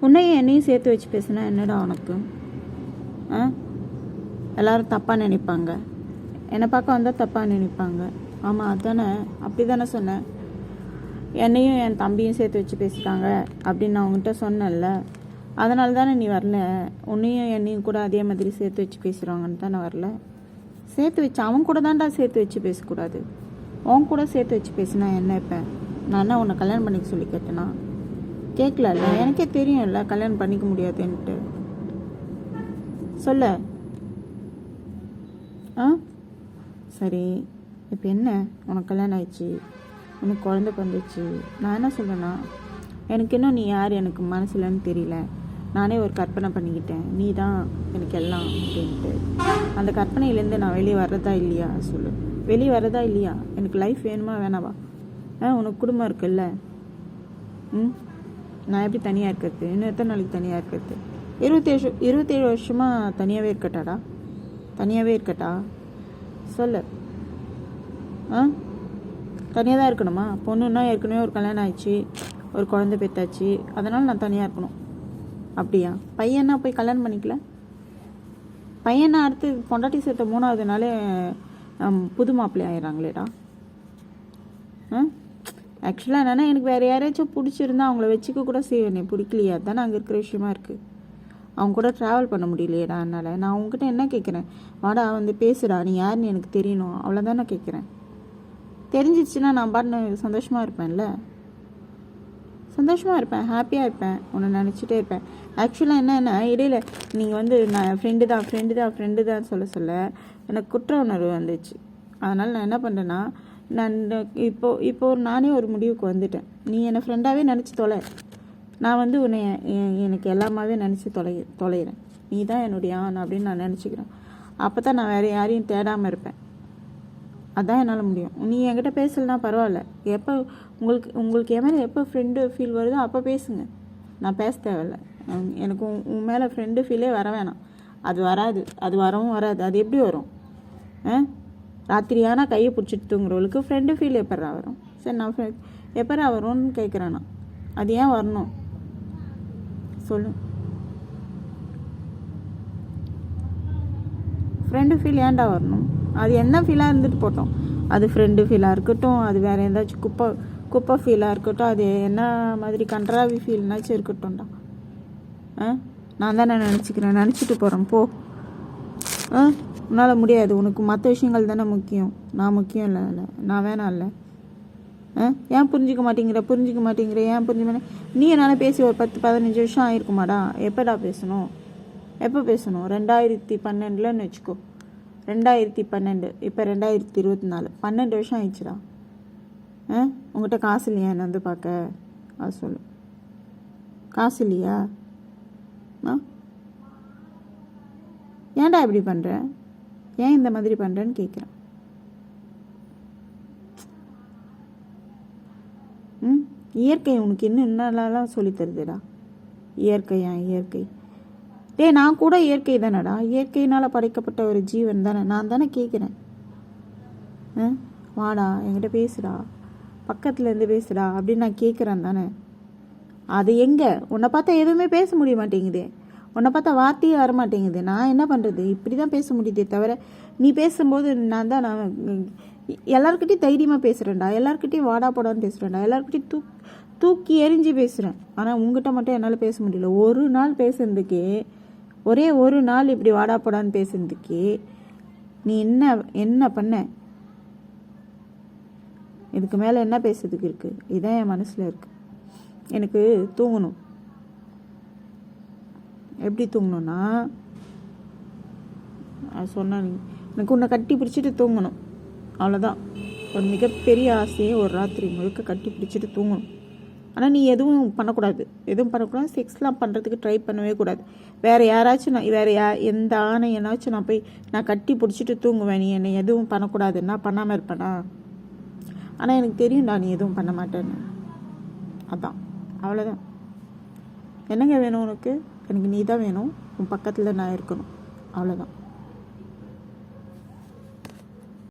உன்னையும் என்னையும் சேர்த்து வச்சு பேசுனா என்னடா உனக்கு? ஆ? எல்லாரும் தப்பாக நினைப்பாங்க. என்னை பார்க்க வந்தால் தப்பாக நினைப்பாங்க. ஆமாம் அதானே? அப்படி தானே சொன்னேன். என்னையும் என் தம்பியும் சேர்த்து வச்சு பேசிட்டாங்க அப்படின்னு நான் உங்ககிட்ட சொன்னேன்ல. அதனால தானே நீ வரல? உன்னையும் என்னையும் கூட அதே மாதிரி சேர்த்து வச்சு பேசுகிறாங்கன்னு தானே வரல? சேர்த்து வச்சு அவன் கூட தான்டா சேர்த்து வச்சு பேசக்கூடாது. உன் கூட சேர்த்து வச்சு பேசினா என்ன இப்போ? நான் என்ன உன்னை கல்யாணம் பண்ணிக்க சொல்லி கேட்டேனா? கேட்கலல்ல எனக்கே தெரியும்ல கல்யாணம் பண்ணிக்க முடியாதுன்ட்டு. சொல்ல. ஆ? சரி. இப்போ என்ன? உனக்கு கல்யாணம் ஆயிடுச்சு. உனக்கு குழந்த பிறந்துச்சு நான் என்ன சொல்கிறேன்னா எனக்கு இன்னும் நீ யார் எனக்கு மனசுலன்னு தெரியல. நானே ஒரு கற்பனை பண்ணிக்கிட்டேன். நீ தான் எனக்கு எல்லாம் அப்படின்ட்டு. அந்த கற்பனையிலேருந்து நான் வெளியே வர்றதா இல்லையா? சொல்லு. வெளியே வர்றதா இல்லையா? எனக்கு லைஃப் வேணுமா? வேணாவா? ஆ உனக்கு குடும்பம் இருக்குல்ல? ம்? நான் எப்படி தனியாக இருக்கிறது? இன்னும் எத்தனை நாளைக்கு தனியாக இருக்கிறது? இருபத்தேழு இருபத்தேழு வருஷமாக தனியாகவே இருக்கட்டாடா? தனியாகவே இருக்கட்டா? சொல்லு. ஆ? தனியாக தான் இருக்கணுமா? பொண்ணுன்னா ஏற்கனவே ஒரு கல்யாணம் ஆயிடுச்சு ஒரு குழந்தை பெற்றாச்சு அதனால் நான் தனியாக இருக்கணும். அப்படியா? பையனா போய் கல்யாணம் பண்ணிக்கல? பையனை அடுத்து பொண்டாட்டி சேர்த்த மூணாவது நாளே புது மாப்பிள்ளை ஆயிடுறாங்களேடா. ஆ? ஆக்சுவலாக என்னென்னா எனக்கு வேறு யாரையாச்சும் பிடிச்சிருந்தா அவங்கள வச்சுக்க கூட செய்வேனே. பிடிக்கலையா தானே அங்கே இருக்கிற விஷயமா இருக்குது அவங்க கூட ட்ராவல் பண்ண முடியலையேடா என்னால். நான் உங்ககிட்ட என்ன கேட்குறேன் வாடா வந்து பேசுடா நீ யாருன்னு எனக்கு தெரியணும். அவ்வளோதான் நான் கேட்குறேன் தெரிஞ்சிச்சுன்னா நான் பாட்டு சந்தோஷமாக இருப்பேன்ல. சந்தோஷமாக இருப்பேன் ஹாப்பியாக இருப்பேன் உன்னை நினச்சிட்டே இருப்பேன். ஆக்சுவலாக என்னென்னா இடையில நீங்கள் வந்து நான் ஃப்ரெண்டு தான் ஃப்ரெண்டு தான் ஃப்ரெண்டு தான் சொல்ல சொல்ல எனக்கு குற்ற உணர்வு வந்துச்சு. அதனால் நான் என்ன பண்ணுறேன்னா நான் இப்போது இப்போ நானே ஒரு முடிவுக்கு வந்துட்டேன். நீ என்னை ஃப்ரெண்டாகவே நினச்சி தொலை. நான் வந்து உன்னை எனக்கு எல்லாமாவே நினச்சி தொலை தொலைகிறேன் நீ தான் என்னுடைய ஆண் அப்படின்னு நான் நினச்சிக்கிறேன். அப்போ தான் நான் வேறு யாரையும் தேடாமல் இருப்பேன். அதான் என்னால் முடியும். நீ என்கிட்ட பேசலனா பரவாயில்ல. எப்போ உங்களுக்கு உங்களுக்கு என் மேலே எப்போ ஃப்ரெண்டு ஃபீல் வருதோ அப்போ பேசுங்க. நான் பேச தேவையில்ல. எனக்கு உன் மேலே ஃப்ரெண்டு ஃபீலே வர வேணாம். அது வராது. அது வரவும் வராது. அது எப்படி வரும்? ஆ? ராத்திரி ஆனால் கையை பிடிச்சிட்டு தூங்குறவளுக்கு ஃப்ரெண்டு ஃபீல் எப்பரா வரும்? சரி நான் ஃப்ரெண்ட் எப்பரா வரும்னு கேட்குறேண்ணா அது ஏன் வரணும்? சொல்லு. ஃப்ரெண்டு ஃபீல் ஏன்டா வரணும்? அது என்ன ஃபீலாக இருந்துட்டு போட்டோம். அது ஃப்ரெண்டு ஃபீலாக இருக்கட்டும் அது வேறு ஏதாச்சும் குப்பை குப்பை ஃபீலாக இருக்கட்டும் அது என்ன மாதிரி கன்றாவி ஃபீல்னாச்சும் இருக்கட்டும்டா. ஆ? நான் தானே நினச்சிக்கிறேன். நினச்சிட்டு போகிறேன் போ. ஆ? உன்னால் முடியாது. உனக்கு மற்ற விஷயங்கள் தானே முக்கியம். நான் முக்கியம் இல்லை இல்லை. நான் வேணாம் இல்லை. ஆ? ஏன் புரிஞ்சிக்க மாட்டேங்கிற? புரிஞ்சிக்க மாட்டேங்கிற? ஏன் புரிஞ்சு மாட்டேன் நீ என்னால் பேசி ஒரு பத்து பதினஞ்சு வருஷம் ஆயிருக்குமாடா. எப்போடா பேசணும்? எப்போ பேசணும்? ரெண்டாயிரத்தி பன்னெண்டுலன்னு வச்சுக்கோ. ரெண்டாயிரத்தி பன்னெண்டு. இப்போ ரெண்டாயிரத்தி இருபத்தி நாலு பன்னெண்டு வருஷம் ஆயிடுச்சுடா. ஆ? உங்கள்கிட்ட காசு இல்லையா என்னை வந்து பார்க்க அது சொல்லு. காசு இல்லையா? ஆ? ஏன்டா இப்படி பண்ணுறேன் ஏன் இந்த மாதிரி பண்ணுறேன்னு கேட்குறேன் ம்? இயற்கை உனக்கு இன்னும் என்னெல்லாம் சொல்லித்தருதுடா இயற்கையா இயற்கை. டே நான் கூட இயற்கை தானடா. இயற்கையினால் படைக்கப்பட்ட ஒரு ஜீவன் தானே. நான் தானே கேட்குறேன் ஆ? வாடா என்கிட்ட பேசுடா. பக்கத்துலேருந்து பேசுடா அப்படின்னு நான் கேட்குறேன் தானே. அது எங்கே? உன்னை பார்த்தா எதுவுமே பேச முடிய மாட்டேங்குதே. உன்னை பார்த்தா வார்த்தையே வர மாட்டேங்குது. நான் என்ன பண்ணுறது இப்படி தான் பேச முடியுதே தவிர நீ பேசும்போது நான் தான் நான் எல்லாருக்கிட்டையும் தைரியமாக பேசுகிறேன்டா எல்லாருக்கிட்டையும் வாடா போடான்னு பேசுகிறேன்டா எல்லாருக்கிட்டையும் தூக் தூக்கி எரிஞ்சு பேசுகிறேன் ஆனால் உங்ககிட்ட மட்டும் என்னால் பேச முடியல. ஒரு நாள் பேசுறதுக்கே ஒரே ஒரு நாள் இப்படி வாடா போடான்னு பேசுறதுக்கே நீ என்ன என்ன பண்ண? இதுக்கு மேலே என்ன பேசுறதுக்கு இருக்குது இதான் என் மனசில் இருக்குது எனக்கு தூங்கணும். எப்படி தூங்கணும்னா அது எனக்கு உன்னை கட்டி பிடிச்சிட்டு தூங்கணும். அவ்வளோதான் ஒரு மிகப்பெரிய ஆசையை ஒரு ராத்திரி முழுக்க கட்டி பிடிச்சிட்டு தூங்கணும். ஆனால் நீ எதுவும் பண்ணக்கூடாது. எதுவும் பண்ணக்கூடாது. செக்ஸ்லாம் பண்ணுறதுக்கு ட்ரை பண்ணவே கூடாது. வேறு யாராச்சும் நான் வேறு யா எந்த ஆணை என்னாச்சும் நான் போய் நான் கட்டி பிடிச்சிட்டு தூங்குவேன். நீ என்னை எதுவும் பண்ணக்கூடாது. நான் பண்ணாமல் இருப்பேனா? ஆனால் எனக்கு தெரியும்டா நீ எதுவும் பண்ண மாட்டேன்னு. அதான். அவ்வளோதான் என்னங்க வேணும் உனக்கு? எனக்கு நீ தான் வேணும். உன் பக்கத்தில் நான் இருக்கணும். அவ்வளோதான்